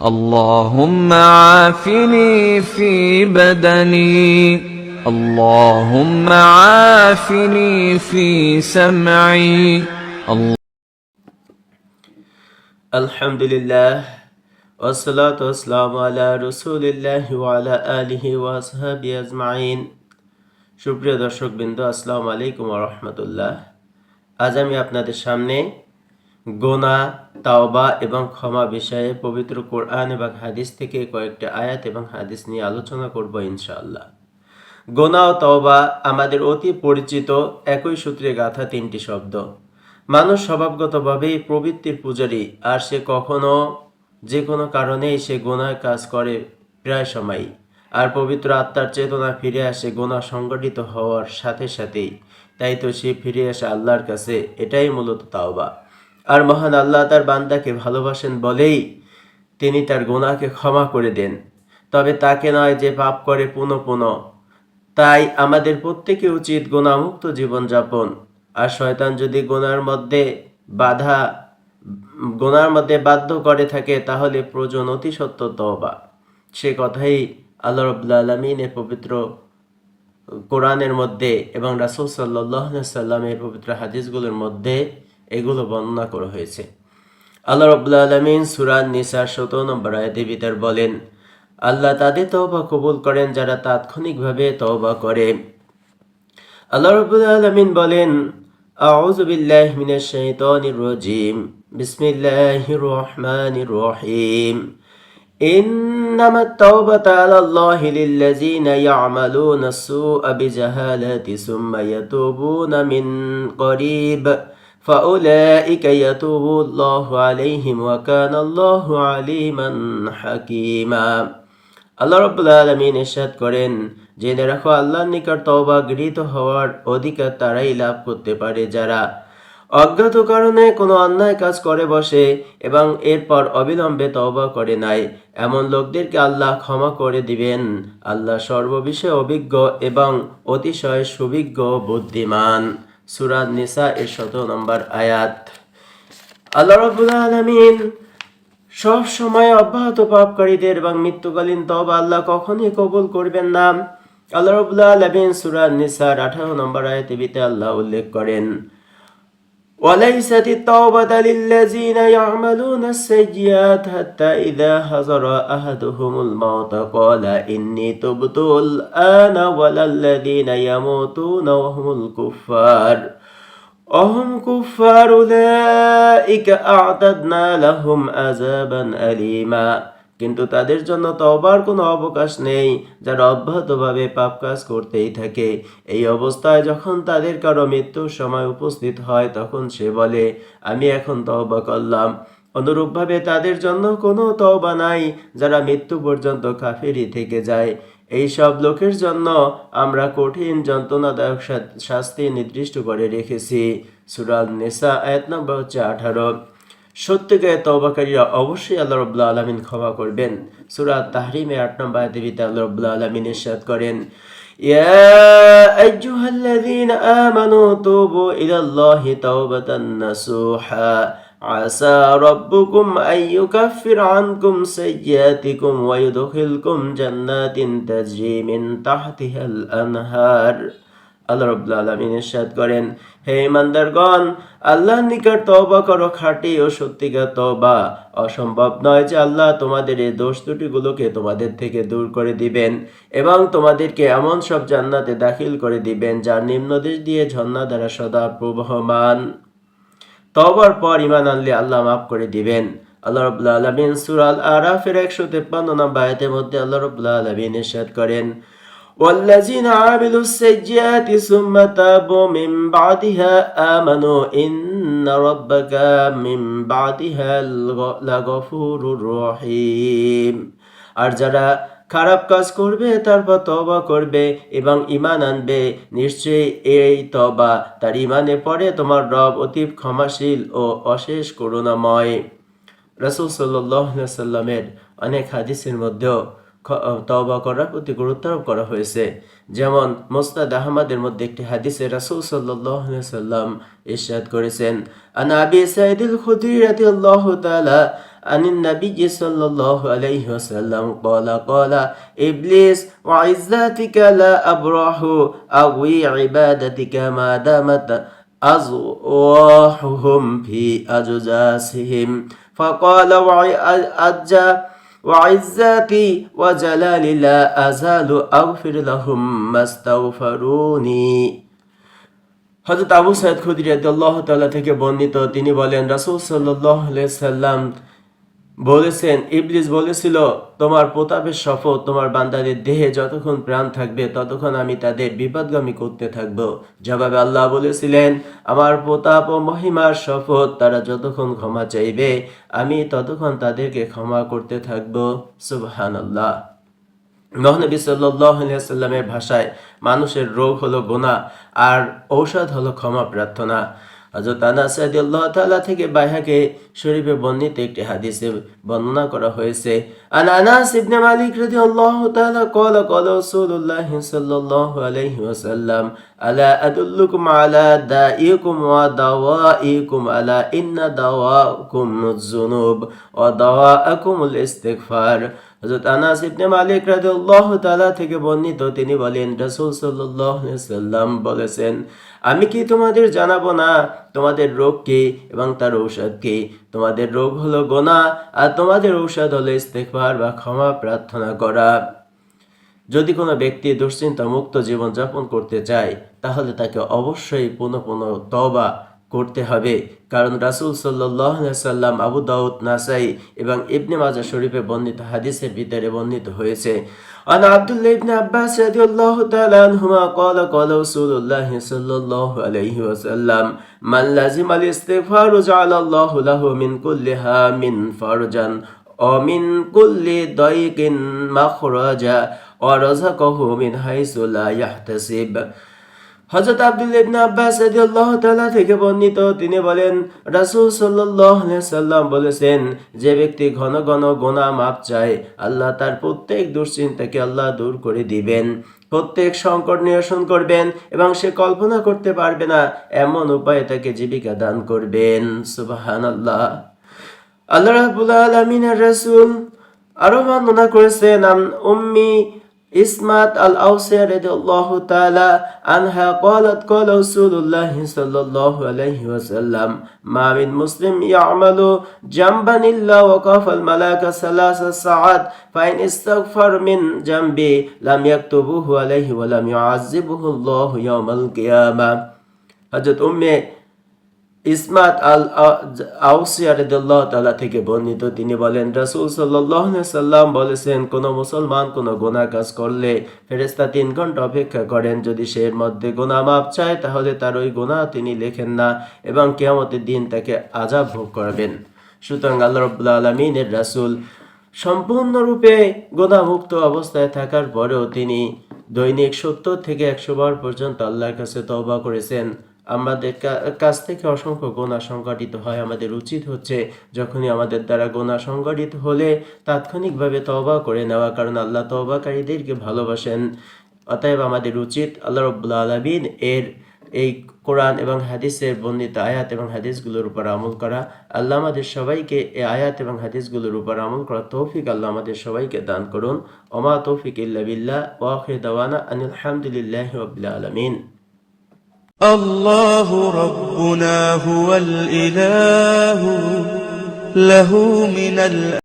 اللهم عافني في بدني اللهم عافني في سمعي আলহামদুলিল্লাহ ওসলাত ওসলাম আলা রসুলিল্লাহ ওয়ালা আলিহি ওয়াসহাবি আজমাইন সুপ্রিয় দর্শক বিন্দু আসসালামু আলাইকুম রহমতুল্লাহ আজ আমি আপনাদের সামনে গোনা তাওবা এবং ক্ষমা বিষয়ে পবিত্র কোরআন এবং হাদিস থেকে কয়েকটি আয়াত এবং হাদিস নিয়ে আলোচনা করব ইনশাআল্লাহ। গোনা ও তওবা আমাদের অতি পরিচিত একই সূত্রে গাথা তিনটি শব্দ। মানুষ স্বভাবগতভাবেই প্রবৃত্তির পূজারী আর সে কখনো যে কোনো কারণেই সে গোনায় কাজ করে প্রায় সময়ই। আর পবিত্র আত্মার চেতনা ফিরে আসে গোনা সংগঠিত হওয়ার সাথে সাথেই। তাই তো সে ফিরে আসে আল্লাহর কাছে, এটাই মূলত তাওবা। আর মহান আল্লাহ তার বান্দাকে ভালোবাসেন বলেই তিনি তার গোনাকে ক্ষমা করে দেন। তবে তাকে নয় যে পাপ করে পুনঃ পুনঃ। তাই আমাদের প্রত্যেকে উচিত গোনামুক্ত জীবনযাপন। আর শয়তান যদি গোনার মধ্যে বাধা, গোনার মধ্যে বাধ্য করে থাকে, তাহলে প্রয়োজন অতি সত্য তবা সে কথাই আল্লাহ রবুল্লা আলমিনের পবিত্র কোরআনের মধ্যে এবং রাসুল সাল্লাহ সাল্লামের পবিত্র হাদিসগুলোর মধ্যে এগুলো বর্ণনা করা হয়েছে আল্লাহ রবুল্লা আলমিন সুরান নিসার শত নম্বর আয়তে ভিতর বলেন আল্লাহ তাদের তওবা কবুল করেন যারা তাৎক্ষণিকভাবে তওবা করে আল্লাহ রবুল আলমিন বলেন أعوذ بالله من الشيطان الرجيم بسم الله الرحمن الرحيم إنما التوبة على الله للذين يعملون السوء بجهالة ثم يتوبون من قريب فأولئك يتوب الله عليهم وكان الله عليما حكيما আল্লাহ রব্বুল আলমিন ইরশাদ করেন জেনে রাখো আল্লাহর নিকট তওবা গৃহীত হওয়ার অধিকার তারাই লাভ করতে পারে যারা অজ্ঞাত কারণে কোনো অন্যায় কাজ করে বসে এবং এরপর অবিলম্বে তওবা করে নাই এমন লোকদেরকে আল্লাহ ক্ষমা করে দিবেন আল্লাহ সর্ববিষয়ে অভিজ্ঞ এবং অতিশয় সুবিজ্ঞ বুদ্ধিমান সুরাত নিসা এর শত নম্বর আয়াত। আল্লাহ রব্বুল আলমিন সব সময় অব্যাহত পাপকারীদের এবং মৃত্যুকালীন তব আল্লাহ কখনই কবুল করবেন না। আল্লাহ রবুল্লাহ আলমিন সুরান নিসার আঠারো নম্বর আয়তে বিতে আল্লাহ উল্লেখ করেন وليست التوبة للذين يعملون السيئات حتى إذا حضر أحدهم الموت قال إني تبت الآن ولا الذين يموتون وهم الكفار. وهم كفار أولئك أعتدنا لهم عذابا أليما. কিন্তু তাদের জন্য তওবার কোনো অবকাশ নেই, যারা অব্যাহতভাবে পাপ কাজ করতেই থাকে। এই অবস্থায় যখন তাদের কারও মৃত্যুর সময় উপস্থিত হয়, তখন সে বলে, আমি এখন তওবা করলাম। অনুরূপভাবে তাদের জন্য কোনো তওবা নাই, যারা মৃত্যু পর্যন্ত কাফেরই থেকে যায়। এই সব লোকের জন্য আমরা কঠিন যন্ত্রণাদায়ক শাস্তি নির্দিষ্ট করে রেখেছি। সুরাল নেসা, আয়াত নম্বর হচ্ছে আঠারো। সত্যিকার তবাকারীরা অবশ্যই আল্লাহ রব্লা আলমিন ক্ষমা করবেন সুরাত তাহরিমে আট নম্বর আয়াতে বিতে আল্লাহ রব্লা আলমিন ইরশাদ করেন يا أيها الذين آمنوا توبوا إلى الله توبة نصوحا عسى ربكم أن يكفر عنكم سيئاتكم ويدخلكم جنات تجري من تحتها الأنهار আল্লাহ রব্লা আলমিন ইরশাদ করেন হে ইমানদারগণ, আল্লাহর নিকট তওবা করো, খাঁটি ও সত্যিকার তওবা। অসম্ভব নয় যে আল্লাহ তোমাদের এই দোষ ত্রুটিগুলোকে তোমাদের থেকে দূর করে দিবেন এবং তোমাদেরকে এমন সব জান্নাতে দাখিল করে দিবেন যার নিম্নদেশ দিয়ে ঝর্ণা দ্বারা সদা প্রবহমান। তবার পর ইমান আনলে আল্লাহ মাফ করে দিবেন। আল্লাহ রবুল্লা আলমিন সুরাল আরাফের একশো তেপ্পান্ন নম্বর আয়াতের মধ্যে আল্লাহ রবুল্লা আলমিন ইরশাদ করেন والذين عملوا السيئات ثم تابوا من بعدها آمنوا إن ربك من بعدها لغ- لغفور رحيم আর যারা খারাপ কাজ করবে তারপর তবা করবে এবং ইমান আনবে নিশ্চয়ই এই তবা তার ইমানে পরে তোমার রব অতি ক্ষমাশীল ও অশেষ করুণাময় রসুল সাল্লামের অনেক হাদিসের মধ্যেও খ- তওবা করার প্রতি গুরুত্ব আরোপ করা হয়েছে যেমন মোস্তাদ আহমদের মধ্যে একটি হাদিসে রাসূল সাল্লাল্লাহু আলাইহি সাল্লাম ইরশাদ করেছেন আন আবি সাইদুল খুদরি রাদিয়াল্লাহু তাআলা عن النبي صلى الله عليه وسلم قال قال إبليس وعزتك لا أبرح أغوي عبادتك ما دامت أزواحهم في أجزاسهم فقال وعز وعزتي وجلالي لا أزال أغفر لهم ما استغفروني হজরত আবু সাইদ খুদরি আল্লাহ তাআলা থেকে বর্ণিত তিনি বলেন রাসূল সাল্লাল্লাহু আলাইহি সাল্লাম বলেছেন, ইবলিস বলেছিল, তোমার প্রতাপের শপথ তোমার বান্দাদের দেহে যতক্ষণ প্রাণ থাকবে, ততক্ষণ আমি তাদের বিপদগামী করতে থাকব। জবাবে আল্লাহ বলেছিলেন, আমার প্রতাপ ও মহিমার শপথ তারা যতক্ষণ ক্ষমা চাইবে, আমি ততক্ষণ তাদেরকে ক্ষমা করতে থাকব। সুবহানাল্লাহ। মহানবী সাল্লামের ভাষায়, মানুষের রোগ হলো গোনা, আর ঔষধ হলো ক্ষমা প্রার্থনা। হজরত আনাস রাদিয়াল্লাহু তাআলা থেকে বাইহাকে শরীফে বর্ণিত একটি হাদিসে বর্ণনা করা হয়েছে আন আনাস ইবনে মালিক রাদিয়াল্লাহু তাআলা قال قال رسول الله صلى الله عليه وسلم الا ادلكم على دائكم ودوائكم الا ان دواءكم الذنوب ودواءكم الاستغفار হযরত আনাস ইবনে মালিক রাদিয়াল্লাহু তাআলা থেকে বর্ণিত, তিনি বলেন, রাসূল সাল্লাম বলেছেন, আমি কি তোমাদের জানাব না? তোমাদের রোগ কি এবং তার ঔষধ কি? তোমাদের রোগ হলো গোনা আর তোমাদের ঔষধ হলো ইস্তেগফার বা ক্ষমা প্রার্থনা করা। যদি কোনো ব্যক্তি দুশ্চিন্তা মুক্ত জীবন যাপন করতে চায়, তাহলে তাকে অবশ্যই পুনঃ পুনঃ তবা করতে হবে কারণ রাসূল সাল্লাল্লাহু আলাইহি সাল্লাম আবু দাউদ নাসাই এবং ইবনে মাজাহ শরীফে বর্ণিত হাদিসের ভিতরে বর্ণিত হয়েছে عن عبد الله بن عباس رضي الله تعالى عنهما قال قال رسول الله صلى الله عليه وسلم من لازم الاستغفار جعل الله له من كل هام فرجا ومن كل ضيق مخرجا ورزقه من حيث لا يحتسب হযরত আব্দুল্লাহ ইবনে আব্বাস রাদিয়াল্লাহু তাআলা থেকে বর্ণিত, তিনি বলেন, রাসূল সাল্লাল্লাহু আলাইহি সাল্লাম বলেছেন, যে ব্যক্তি ঘন ঘন গুনাহ মাপ চায়, আল্লাহ তার প্রত্যেক দুশ্চিন্তাকে আল্লাহ দূর করে দিবেন। প্রত্যেক সংকট নিরসন করবেন এবং সে কল্পনা করতে পারবে না, এমন উপায়ে তাকে জীবিকা দান করবেন। সুবহানাল্লাহ। আল্লাহ রাব্বুল আলামিনের রাসূল আরও বর্ণনা করেছেন উম্মি إسمت الأوسي رضي الله تعالى عنها قالت قال رسول الله صلى الله عليه وسلم ما من مسلم يعمل جنبا إلا وقف الملاك ثلاث ساعات فإن استغفر من جنبي لم يكتبه عليه ولم يعذبه الله يوم القيامة. حضرت أمي ইসমাত আল আউসিয়ারদুল্লাহ তালা থেকে বর্ণিত, তিনি বলেন, রাসূল আলাইহি সাল্লাম বলেছেন, কোন মুসলমান কোন গুনাহ কাজ করলে ফেরেশতা তিন ঘণ্টা অপেক্ষা করেন। যদি সে এর মধ্যে গুনাহ মাপ চায়, তাহলে তার ওই গুনাহ তিনি লেখেন না এবং কিয়ামতের দিন তাকে আযাব ভোগ করাবেন। সুতরাং আল্লাহ রাব্বুল আলামিনের রাসূল সম্পূর্ণরূপে গুনাহমুক্ত অবস্থায় থাকার পরেও তিনি দৈনিক সত্তর থেকে একশো বার পর্যন্ত আল্লাহর কাছে তওবা করেছেন। আমাদের কাছ থেকে অসংখ্য গোনা সংঘটিত হয়। আমাদের উচিত হচ্ছে যখনই আমাদের দ্বারা গোনা সংগঠিত হলে তাৎক্ষণিকভাবে তওবা করে নেওয়া, কারণ আল্লাহ তওবাকারীদেরকে ভালোবাসেন। অতএব আমাদের উচিত আল্লাহ রব্বুল্লা আলমিন এর এই কোরআন এবং হাদিসের বর্ণিত আয়াত এবং হাদিসগুলোর উপর আমল করা। আল্লাহ আমাদের সবাইকে এই আয়াত এবং হাদিসগুলোর উপর আমল করা তৌফিক আল্লাহ আমাদের সবাইকে দান করুন। ওমা তৌফিক ইল্লা বিল্লাহ। ওয়াখির দাওয়ানা আনিল হামদুলিল্লাহি আলামিন। الله ربنا هو الإله له من